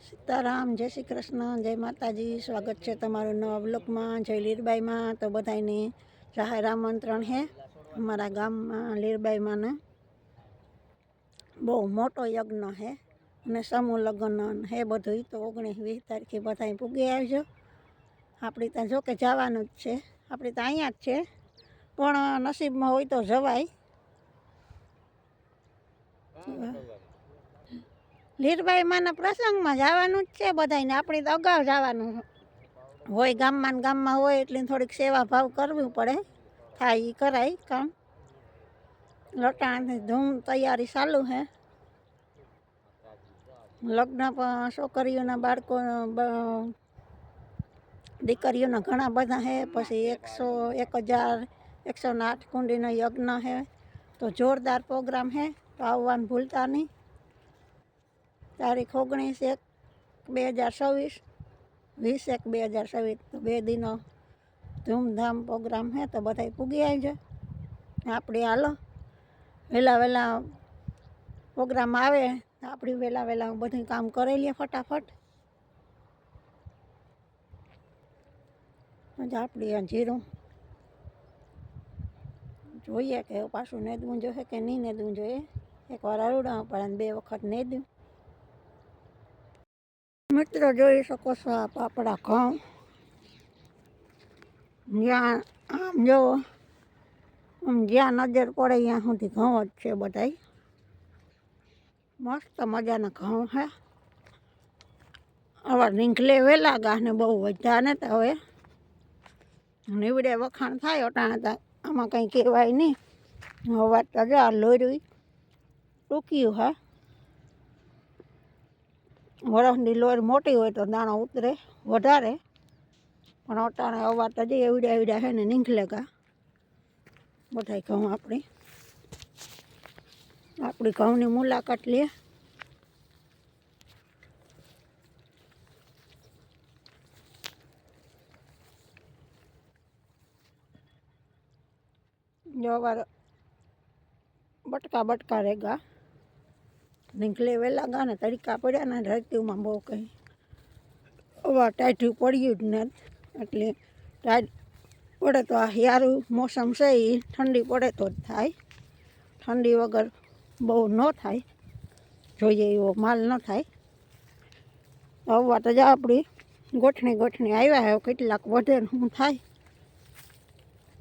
સીતારામ, જય શ્રી કૃષ્ણ, જય માતાજી. સ્વાગત છે તમારું નવા બ્લોકમાં જય લીરબાઈમાં. તો બધાને જાહેર આમંત્રણ છે અમારા ગામમાં લીરબાઈમાંને બહુ મોટો યજ્ઞ છે અને સમૂહ લગ્ન હે બધું તો ઓગણીસ વીસ તારીખે બધા પૂગી આવજો. આપણી ત્યાં જો કે જવાનું જ છે. આપણી ત્યાં અહીંયા જ છે. પણ નસીબમાં હોય તો જવાય. લીરબાઈ માના પ્રસંગમાં જવાનું જ છે બધાને આપણે તો અગાઉ જવાનું હોય, ગામમાં ગામમાં હોય એટલે થોડીક સેવા ભાવ કરવી પડે. થાય એ કરાય કામ. લટાણની ધૂમ તૈયારી ચાલુ છે લગ્ન પણ છોકરીઓના બાળકો દીકરીઓના ઘણા બધા છે પછી એકસો, એક હજાર એકસો ને આઠ કુંડીનો યજ્ઞ છે તો જોરદાર પ્રોગ્રામ છે તો આવવાનું ભૂલતા નહીં. તારીખ ઓગણીસ એક બે હજાર છવ્વીસ, વીસ એક બે હજાર છવ્વીસ, તો બે દિનો ધૂમધામ પ્રોગ્રામ છે તો બધા પૂગી આવજો. આપણે હાલો વહેલા વહેલા પ્રોગ્રામ આવે તો આપણે વહેલા વહેલા બધું કામ કરી લઈએ ફટાફટ. પછી આપણે જીરું. જોઈએ કે પાછું નેદવું જોઈએ કે નહીં નેદવું જોઈએ. એકવાર અરુડા પડે બે વખત નેદ્યું. મિત્રો જોઈ શકો છો આ પાપડા ઘઉં. જ્યાં આમ જો, આમ જ્યાં નજર પડે ત્યાં સુધી ઘઉં જ છે બધાય. મસ્ત મજાના ઘઉં છે આવા નીકળે વહેલા ગાને બહુ વધ્યા ને તો હવે. નીવડે વખાણ થાય, અટાણે તો આમાં કંઈ કહેવાય નહીં. હવે તો જો આ લોર્યું ટૂંક્યું, હા. વરસની લોર મોટી હોય તો દાણો ઉતરે, વધારે. પણ અટાણે અવાર તો જે એવડ્યા એવડ્યા છે ને નીકળે કા બધાય ઘઉં આપણી. આપણી ઘઉંની મુલાકાત લે. જો અવાર બટકા બટકા રેગા. નીકળે વહેલા ગા ને તરીકા પડ્યા ને રત્યુમાં બહુ કંઈ અવા ટાઈઠું પડ્યું જ ને એટલે ટાઈટ પડે તો આ હિયારું મોસમ છે એ ઠંડી પડે તો જ થાય. ઠંડી વગર બહુ ન થાય. જોઈએ એવો માલ ન થાય. આવવા તો જ આપણી ગોઠણી ગોઠણી આવ્યા હે, કેટલાક વધે શું થાય.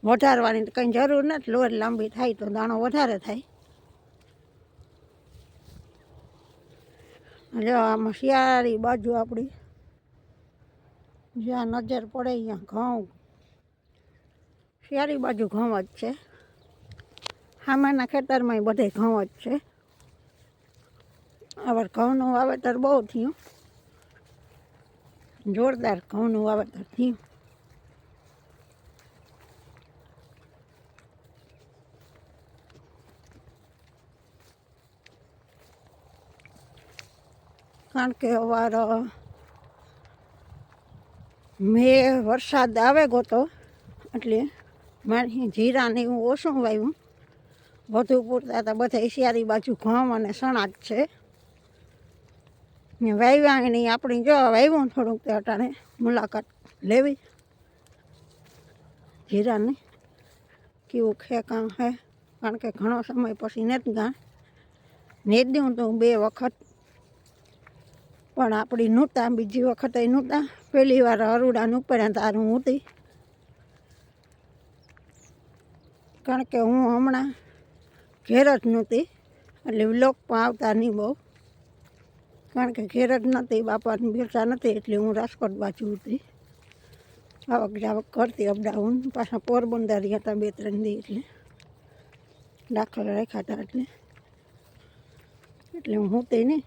વધારવાની કંઈ જરૂર નથી. લોર લાંબી થાય તો દાણો વધારે થાય. જો આમાં શિયાળી બાજુ આપણી. જ્યાં નજર પડે ત્યાં ઘઉં. શિયાળી બાજુ ઘઉં જ છે. સામેના ખેતરમાં બધે ઘઉં જ છે. હવે ઘઉંનું વાવેતર બહુ થયું. જોરદાર ઘઉંનું વાવેતર થયું. કારણ કે અવાર મેં વરસાદ આવે ગોતો, એટલે મારી જીરાને એવું ઓછું વાવ્યું વધુ પૂરતા હતા બધા શિયારી બાજુ ઘઉં અને સણાક છે. ને વાવ્યા નહીં આપણી જો વાવ્યું થોડુંક તે અટાણે મુલાકાત લેવી. જીરાની કેવું ખે કાં હે? કારણ કે ઘણો સમય પછી નેત ગા દઉં તો બે વખત પણ આપણી નહોતા, બીજી વખત નહોતા. પહેલી વાર અરુડાનું પડ્યા તારું હતી. કારણ કે હું હમણાં ઘેર જ નહોતી. એટલે વ્લોગ પણ આવતા નહીં બહુ. કારણ કે ઘેર જ નહોતી, બાપાની બેસા નથી એટલે હું રાજકોટ બાજુ હતી. આવક જાવક કરતી, અપડાઉન. પાછા પોરબંદર હતા બે ત્રણ દી એટલે. દાખલ રાખ્યા હતા એટલે. એટલે હું હતી નહીં.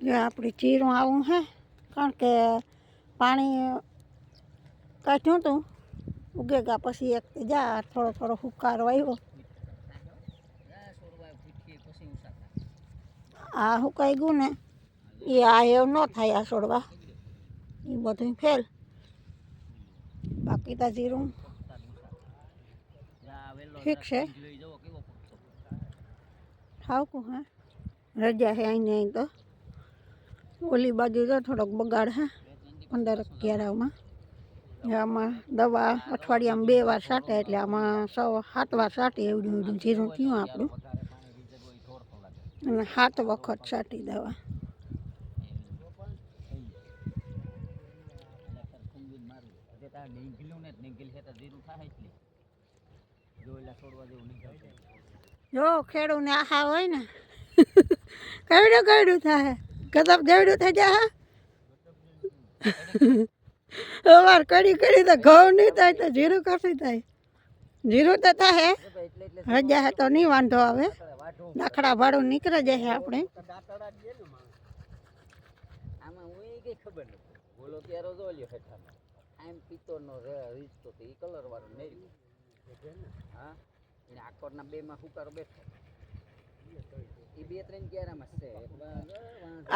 જે આપણે ચીરું આવું હે, કારણ કે પાણી કાઢ્યું હતું, ઉગેગા પછી એક જા થોડો થોડો હુકારો આવ્યો આ હુકાઈ ગયું ને? એ આ એવું ન થાય આ છોડવા. એ બધું ફેલ. બાકી તો જીરું. ઠીક છે. ઠાવકું હા. રજા છે અહીં અહીં તો. ઓલી બાજુ તો થોડોક બગાડ, હે. પંદર અગિયારમાં. આમાં દવા અઠવાડિયામાં બે વાર છાંટે એટલે આમાં સો સાત વાર સાટી એવડું એવડું જીરું થયું આપણું. અને સાત વખત સાટી દવા. જો, ખેડૂને આહા હોય ને. કવડું કવડું થાય. કદબ જેવડું થઈ જાય અમાર કડી કડી તો ઘઉં નહીં થાય, તો જીરું કશું થાય? જીરું તો થાય રજા હે તો નહીં વાંધો આવે. દાખલા ભાડું નીકળે જાય આપણે. આમાં હું એ કઈ ખબર નથી. બોલો ત્યારે જો લ્યો હેઠામાં. આમ પિત્તોર નો રીત તો એ કલર વાળો નહીં હા? એને આકોરના બે માં હુકારો બેઠો. એ બે ત્રણ ક્યારામાં છે.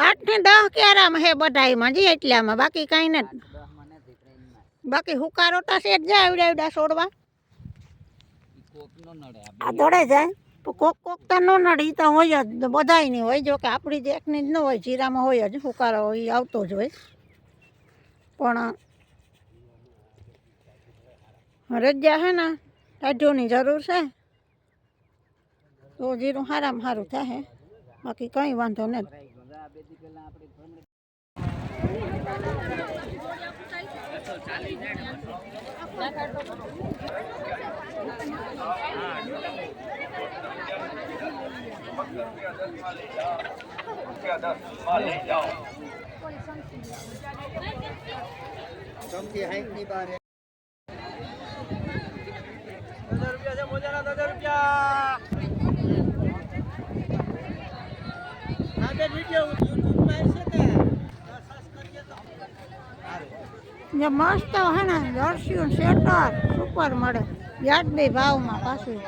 આઠ ને દસ કેરામાં હે બધાયમાં જી એટલામાં બાકી કાંઈ નથી. બાકી હુકારો તો છે જ જાય એવડા એવડા છોડવા આ દોડે જાય. કોક કોક તો ન નડી તો હોય જ બધાય નહીં હોય. જો કે આપણી જે એકની જ ન હોય જીરામાં હોય જ હુકારો એ આવતો જ હોય. પણ રજા હે ને ટાઢોની જરૂર છે. તો જીરું સારામાં સારું થાય. બાકી કંઈ વાંધો નથી ભરાઈ ગયું આ બે દી પહેલા આપણે ભમરી જે મસ્ત હે ને જર્સીયું સેટર સુપર મળે. વ્યાજબી ભાવમાં પાછું.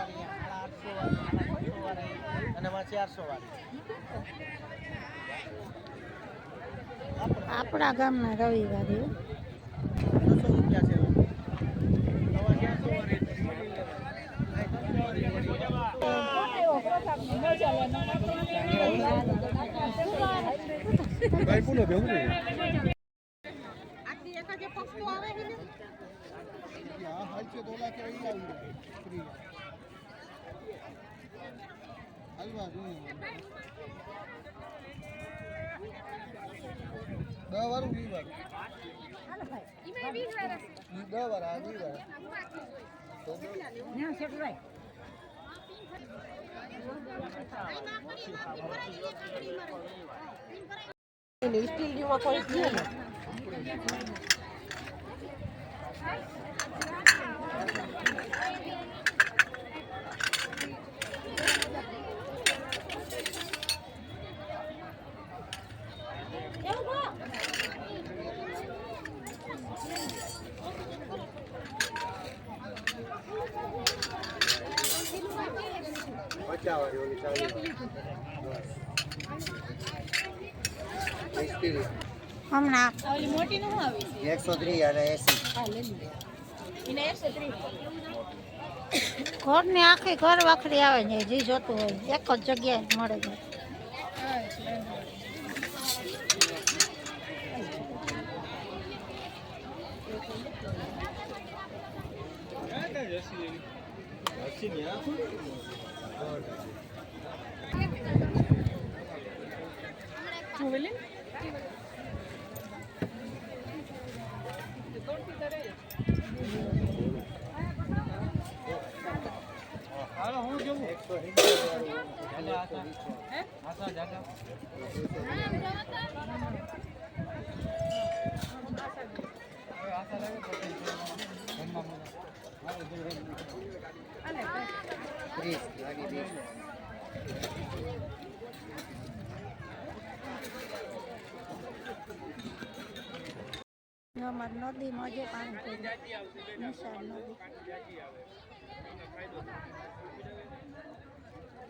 આપણા ગામના રવિવારે. દસ વાળું વીસ વાળું દસ વાર આ વીસ વાર પચાસ વાળી ઓલી ચાલીસ વીસ હમણાં. એકસો ત્રીસ અને એસી. ઘરની આખી ઘર વાખરી આવે ને જે જોતું હોય એક જ જગ્યાએ મળે છે. ત્રીસ લાગી વીસ અમારી નદી મજે પાણી નિશાળ નદી.